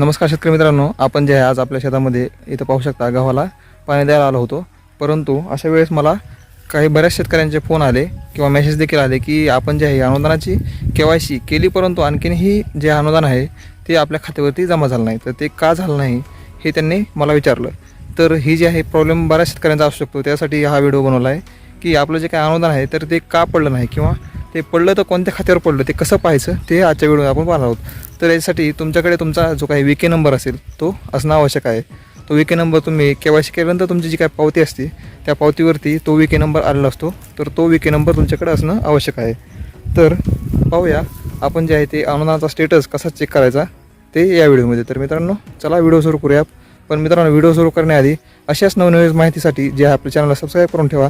नमस्कार शेतकरी मित्रांनो आपण जे आहे आज आपल्या शेतामध्ये इथं पाहू शकता गव्हाला पाणी द्यायला आलो होतो. परंतु अशा वेळेस मला काही बऱ्याच शेतकऱ्यांचे फोन आले किंवा मेसेज देखील आले की आपण जे आहे अनुदानाची के वाय सी केली परंतु आणखीनही जे अनुदान आहे ते आपल्या खात्यावरती जमा झालं नाही. तर ते का झालं नाही हे त्यांनी मला विचारलं. तर ही जी आहे प्रॉब्लेम बऱ्याच शेतकऱ्यांचा असू शकतो. त्यासाठी हा व्हिडिओ बनवला आहे की आपलं जे काही अनुदान आहे तर ते का पडलं नाही किंवा ते पडलं तर कोणत्या खात्यावर पडलं ते कसं पाहायचं ते आजच्या व्हिडिओ आपण पाहणार आहोत. तर यासाठी तुमच्याकडे तुमचा जो काही के नंबर असेल तो असणं आवश्यक आहे. तो विके नंबर तुम्ही के वाय सी केल्यानंतर तुमची जी काही पावती असते त्या पावतीवरती तो विके नंबर आलेला असतो. तर तो विके नंबर तुमच्याकडे असणं आवश्यक आहे. तर पाहूया आपण जे आहे ते अनुदानाचा स्टेटस कसा चेक करायचा ते या व्हिडिओमध्ये. तर मित्रांनो चला व्हिडिओ सुरू करूया पण मित्रांनो व्हिडिओ सुरू करण्याआधी अशाच नवनवीन माहितीसाठी जे आपल्या चॅनलला सबस्क्राईब करून ठेवा.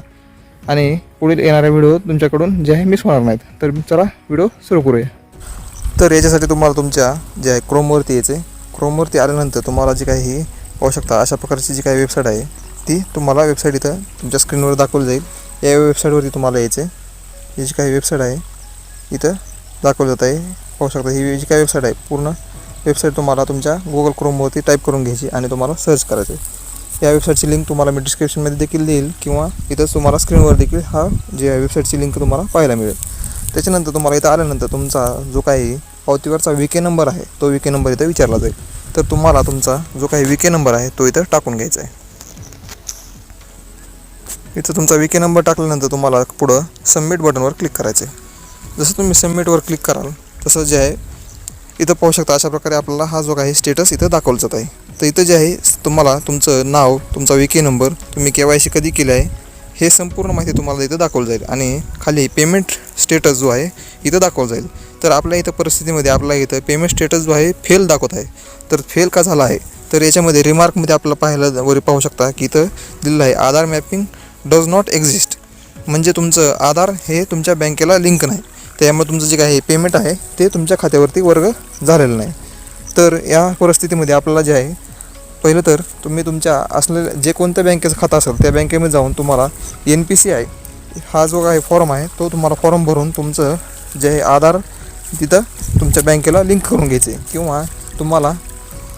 आणि पुढील येणारा व्हिडिओ तुमच्याकडून जे आहे मिस होणार नाहीत. तर चला व्हिडिओ सुरू करूया. तर याच्यासाठी तुम्हाला तुमच्या जे आहे क्रोमवरती यायचे क्रोमवरती आल्यानंतर तुम्हाला जी काही पाहू शकता अशा प्रकारची जी काही वेबसाईट आहे ती तुम्हाला वेबसाईट इथं तुमच्या स्क्रीनवर दाखवली जाईल. या वेबसाईटवरती तुम्हाला यायचे ही जी काही वेबसाईट आहे इथं दाखवलं जात आहे. पाहू शकता ही जी काही वेबसाईट आहे पूर्ण वेबसाईट तुम्हाला तुमच्या गुगल क्रोमवरती टाईप करून घ्यायची आणि तुम्हाला सर्च करायचं आहे या वेबसाईटची लिंक तुम्हाला मी डिस्क्रिप्शनमध्ये देखील देईल किंवा इथं तुम्हाला स्क्रीनवर देखील हा जे वेबसाईटची लिंक तुम्हाला पाहायला मिळेल. त्याच्यानंतर तुम्हाला इथं आल्यानंतर तुमचा जो काही पावतीवरचा विके नंबर आहे तो विके नंबर इथं विचारला जाईल. तर तुम्हाला तुमचा जो काही विके नंबर आहे तो इथं टाकून घ्यायचा आहे. इथं तुमचा विके नंबर टाकल्यानंतर तुम्हाला पुढं सबमिट बटनवर क्लिक करायचं आहे. जसं तुम्ही सबमिटवर क्लिक कराल तसं जे आहे इथं पाहू शकता अशा प्रकारे आपल्याला हा जो काही स्टेटस इथं दाखवलं जात आहे. तर इथं जे आहे तुम्हाला तुमचं नाव तुमचा विके नंबर तुम्ही के वाय सी कधी केलं आहे हे संपूर्ण माहिती तुम्हाला इथं दाखवलं जाईल. आणि खाली पेमेंट स्टेटस जो आहे इथं दाखवलं जाईल. तर आपल्या इथं परिस्थितीमध्ये आपल्या इथं पेमेंट स्टेटस जो आहे फेल दाखवत आहे. तर फेल का झाला आहे? तर याच्यामध्ये रिमार्कमध्ये आपल्याला पाहायला वरी पाहू शकता की इथं दिलेलं आहे Aadhaar mapping does not exist म्हणजे तुमचं आधार हे तुमच्या बँकेला लिंक नाही. त्यामुळे तुमचं जे काही पेमेंट आहे ते तुमच्या खात्यावरती वर्ग झालेलं नाही. तर या परिस्थितीमध्ये आपल्याला जे आहे पहिलं तर तुम्ही तुमच्या असलेल्या जे कोणत्या बँकेचं खातं असेल त्या बँकेमध्ये जाऊन तुम्हाला एन पी सी आय हा जो काही फॉर्म आहे तो तुम्हाला फॉर्म भरून तुमचं जे आहे आधार तिथं तुमच्या बँकेला लिंक करून घ्यायचे. किंवा तुम्हाला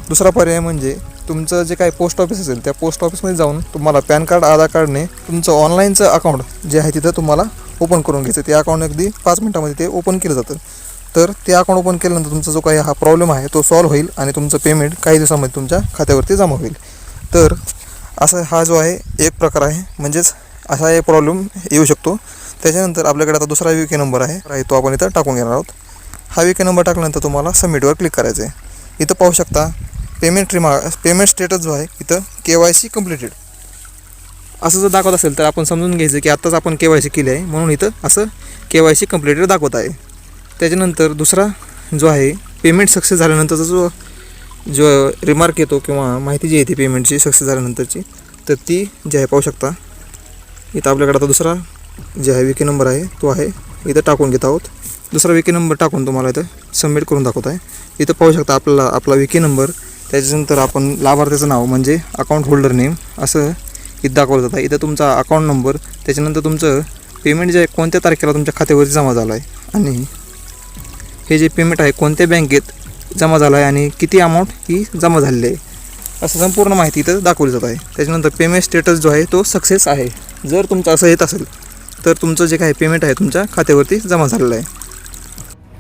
दुसरा पर्याय म्हणजे तुमचं जे काही पोस्ट ऑफिस असेल त्या पोस्ट ऑफिसमध्ये जाऊन तुम्हाला पॅन कार्ड आधार कार्डने तुमचं ऑनलाईनचं अकाउंट जे आहे तिथं तुम्हाला ओपन करून घ्यायचं. ते अकाउंट अगदी पाच मिनटामध्ये ते ओपन केलं जातं. तर ते अकाउंट ओपन केल्यानंतर तुमचा जो काही हा प्रॉब्लेम आहे तो सॉल्व्ह होईल आणि तुमचं पेमेंट काही दिवसामध्ये तुमच्या खात्यावरती जमा होईल. तर असा हा जो आहे एक प्रकार आहे. म्हणजेच असा एक प्रॉब्लेम येऊ शकतो. त्याच्यानंतर आपल्याकडे आता दुसरा विके नंबर आहे. तो आपण इथं टाकून घेणार आहोत. हा विके नंबर टाकल्यानंतर तुम्हाला सबमिटवर क्लिक करायचं आहे इथं पाहू शकता पेमेंट रिमा पेमेंट स्टेटस जो आहे इथं के वाय सी कम्प्लिटेड असं जर दाखवत असेल तर आपण समजून घ्यायचं की आत्ताच आपण के वाय सी केली आहे. म्हणून इथं असं के वाय सी कम्प्लिटेड दाखवत आहे. त्याच्यानंतर दुसरा जो आहे पेमेंट सक्सेस झाल्यानंतरचा जो जो रिमार्क येतो किंवा माहिती जी येते पेमेंटची सक्सेस झाल्यानंतरची तर ती जी आहे पाहू शकता. इथं आपल्याकडे आता दुसरा जे आहे विके नंबर आहे तो आहे. इथं टाकून घेत आहोत. दुसरा विके नंबर टाकून तुम्हाला इथं सबमिट करून दाखवत आहे. इथं पाहू शकता आपल्याला आपला विके नंबर त्याच्यानंतर आपण लाभार्थ्याचं नाव म्हणजे अकाउंट होल्डर नेम असं इथं दाखवलं जातं. इथं तुमचा अकाउंट नंबर त्याच्यानंतर तुमचं पेमेंट जे आहे कोणत्या तारखेला तुमच्या खात्यावरती जमा झाला आहे? आणि हे जे पेमेंट आहे. कोणत्या बँकेत जमा झालं आहे आणि किती अमाऊंट ही जमा झालेली आहे? असं संपूर्ण माहिती इथं दाखवली जात आहे. त्याच्यानंतर पेमेंट स्टेटस जो आहे तो सक्सेस आहे. जर तुमचं असं येत असेल तर तुमचं जे काही पेमेंट आहे तुमच्या खात्यावरती जमा झालेलं आहे.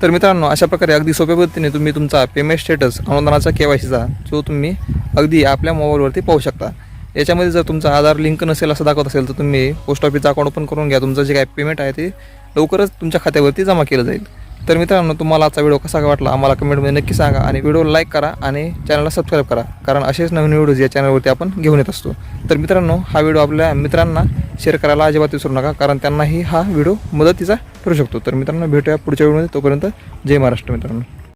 तर मित्रांनो अशा प्रकारे अगदी सोप्या पद्धतीने तुम्ही तुमचा पेमेंट स्टेटस अनुदानाचा के वाय सीचा जो तुम्ही अगदी आपल्या मोबाईलवरती पाहू शकता. याच्यामध्ये जर तुमचा आधार लिंक नसेल असं दाखवत असेल तर तुम्ही पोस्ट ऑफिसचा अकाउंट ओपन करून घ्या. तुमचं जे काही पेमेंट आहे ते लवकरच तुमच्या खात्यावरती जमा केलं जाईल. तर मित्रांनो तुम्हाला आजचा व्हिडिओ कसा वाटला आम्हाला कमेंटमध्ये नक्की सांगा आणि व्हिडिओ लाईक करा आणि चॅनलला सबस्क्राईब करा. कारण असेच नवीन व्हिडिओज या चॅनलवरती आपण घेऊन येत असतो. तर मित्रांनो हा व्हिडिओ आपल्या मित्रांना शेअर करायला अजिबात विसरू नका कारण त्यांनाही हा व्हिडिओ मदतीचा ठरू शकतो. तर मित्रांनो भेटूया पुढच्या व्हिडिओमध्ये तोपर्यंत जय महाराष्ट्र मित्रांनो.